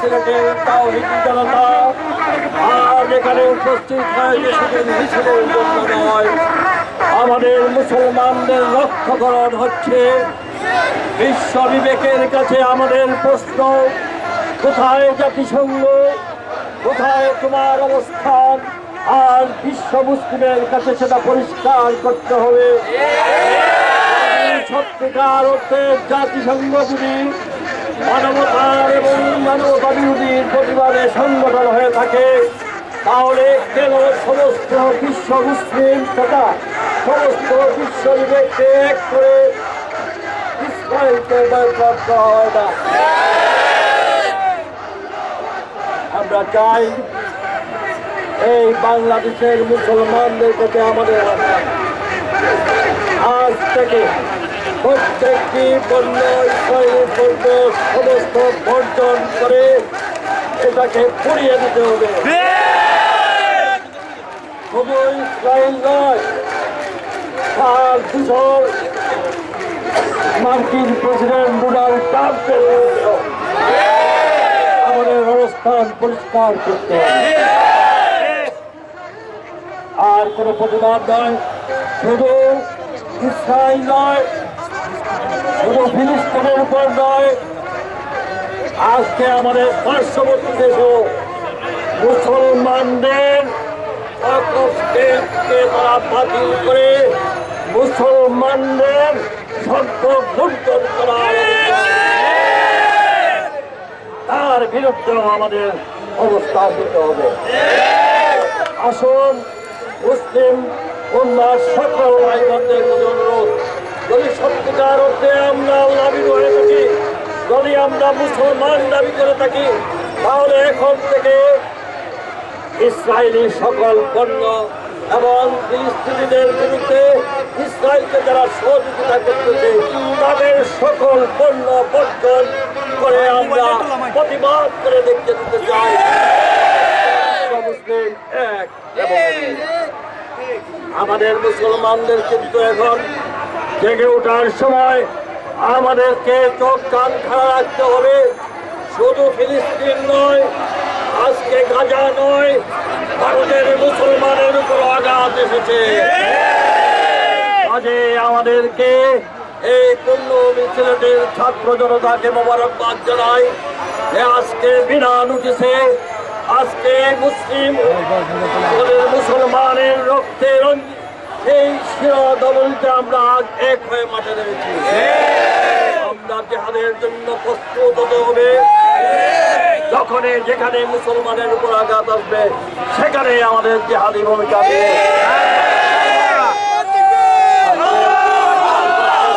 আজ এখানে আমাদের মুসলমানদের লক্ষ্যকরণ হচ্ছে। বিশ্ব বিবেকের কাছে আমাদের প্রশ্ন, কোথায় জাতিসংঘ? কোথায় তোমার অবস্থান? আর বিশ্ব মুসলিমের কাছে সেটা পরিষ্কার করতে হবে। সত্যিকার অর্থে জাতিসংঘ যদি মানবতা প্রতিবাদে সংগঠন হয়ে থাকে, তাহলে কেন সমস্ত বিশ্ব মুসলিম তথা সমস্ত বিশ্ব বিবেককে এক করে ইসরায়েলকে বয়কট হয় আমরা চাই এই বাংলাদেশের মুসলমানদের কাছে আমাদের আজ থেকে প্রত্যেকটি পণ্য সমস্ত বর্জন করে এটাকে পুড়িয়ে দিতে হবে। মার্কিন প্রেসিডেন্ট ডোনাল্ড ট্রাম্পের আমাদের অবস্থান পরিষ্কার করতে আর কোনো প্রতিবাদ নয়। শুধু ইসরায়েল নয়, শুধু ফিলিস্তিনের উপর নয় আজকে আমাদের পার্শ্ববর্তী দেশও মুসলমানদের বাতিল করে মুসলমানদের করা তার বিরুদ্ধেও আমাদের অবস্থা নিতে হবে। আসুন, মুসলিম উন্মার সকল প্রতি অনুরোধ। যদি সত্যিকার অর্থে আমরা দাবি হয়ে যদি আমরা মুসলমান দাবি করে থাকি, তাহলে এখন থেকে ইসরায়েলি সকল পণ্য এবং ফিলিস্তিনিদের বিরুদ্ধে ইসরায়েলকে যারা সহযোগিতা করতেছে, তাদের সকল পণ্য বর্জন করে আমরা প্রতিবাদ করে দেখতে দিতে চাই। আমাদের মুসলমানদের কিন্তু এখন জেগে ওঠার সময় আমাদেরকে চোখ কান খাড়া রাখতে হবে। শুধু ফিলিস্তিন নয়, আজকে গাজা নয় ভারতের মুসলমানের উপর আঘাত এসেছে। আজে আমাদেরকে এই পূর্ণ মিছিলের ছাত্র জনতাকে মোবারকবাদ জানাই আজকে বিনা নোটিশে আজকে মুসলিম মুসলমানের রক্তে রঞ্জিত সেই দলনীতে আমরা আজ এক হয়ে মাঠে নেমেছি। আমরা জেহাদের জন্য প্রস্তুত হতে হবে। যখনই যেখানে মুসলমানের উপর আঘাত আসবে সেখানে আমাদের জেহাদি ভূমিকা